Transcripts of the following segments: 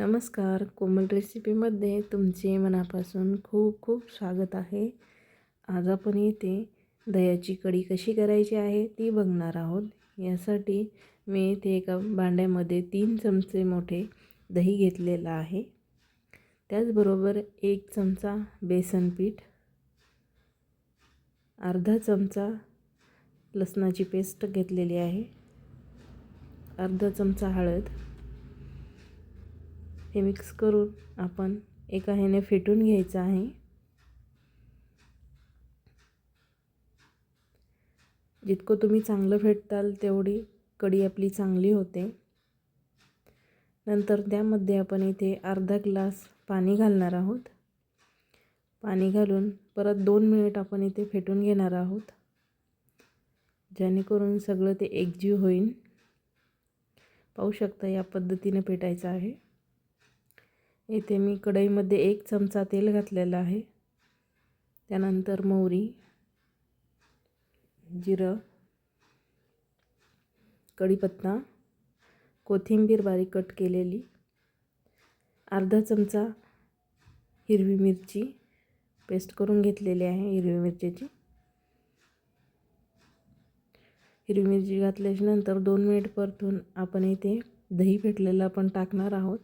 नमस्कार. कोमल रेसिपीमध्ये तुमचे मनापासून खूप खूप स्वागत आहे. आज आपण इथे दह्याची कढी कशी करायची आहे ती बघणार आहोत. यासाठी मी इथे एका भांड्यामध्ये तीन चमचे मोठे दही घेतलेलं आहे. त्याचबरोबर एक चमचा बेसन पीठ अर्धा चमचा लसणाची पेस्ट घेतलेली आहे अर्धा चमचा हळद हे मिक्स करून आपण एका ह्याने फेटून घ्यायचं आहे. जितकं तुम्ही चांगलं फेटताल तेवढी कढी आपली चांगली होते. नंतर त्यामध्ये आपण इथे अर्धा ग्लास पाणी घालणार आहोत. पाणी घालून परत दोन मिनिट आपण इथे फेटून घेणार आहोत. जेणेकरून सगळं ते एकजीव होईल. पाहू शकता या पद्धतीने पेटायचं आहे. इथे मी कढईमध्ये एक चमचा तेल घातलेलं आहे. त्यानंतर मोहरी जिरं कढीपत्ता कोथिंबीर बारीक कट केलेली अर्धा चमचा हिरवी मिरची पेस्ट करून घेतलेली आहे हिरवी मिरचीची. हिरवी मिरची घातल्याच्यानंतर दोन मिनिट परतून आपण इथे दही फेटलेलं आपण टाकणार आहोत.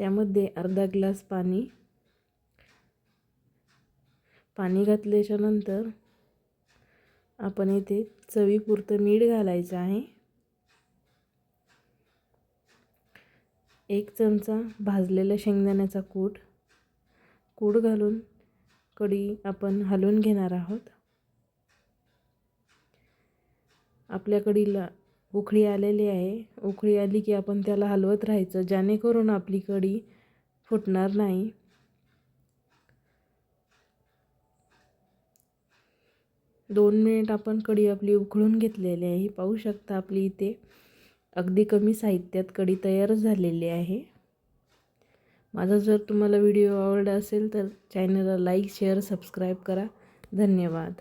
त्यामध्ये अर्धा ग्लास पाणी पाणी घातल्याच्यानंतर आपण इथे चवीपुरतं मीठ घालायचं आहे. एक चमचा भाजलेला शेंगदाण्याचा कूट कूट घालून कढी आपण हलवून घेणार आहोत. आपल्या कढीला उकळी आलेली आहे. उकळी आली की आपण त्याला हलवत राहायचं जेणेकरून आपली कढी फुटणार नाही. दोन मिनिट आपण कढी आपली उकळून घेतलेली आहे. पाहू शकता आपली इथे अगदी कमी साहित्यात कढी तयार झालेली आहे. माझा जर तुम्हाला व्हिडिओ आवडला असेल तर चॅनलला लाईक शेअर सबस्क्राईब करा. धन्यवाद.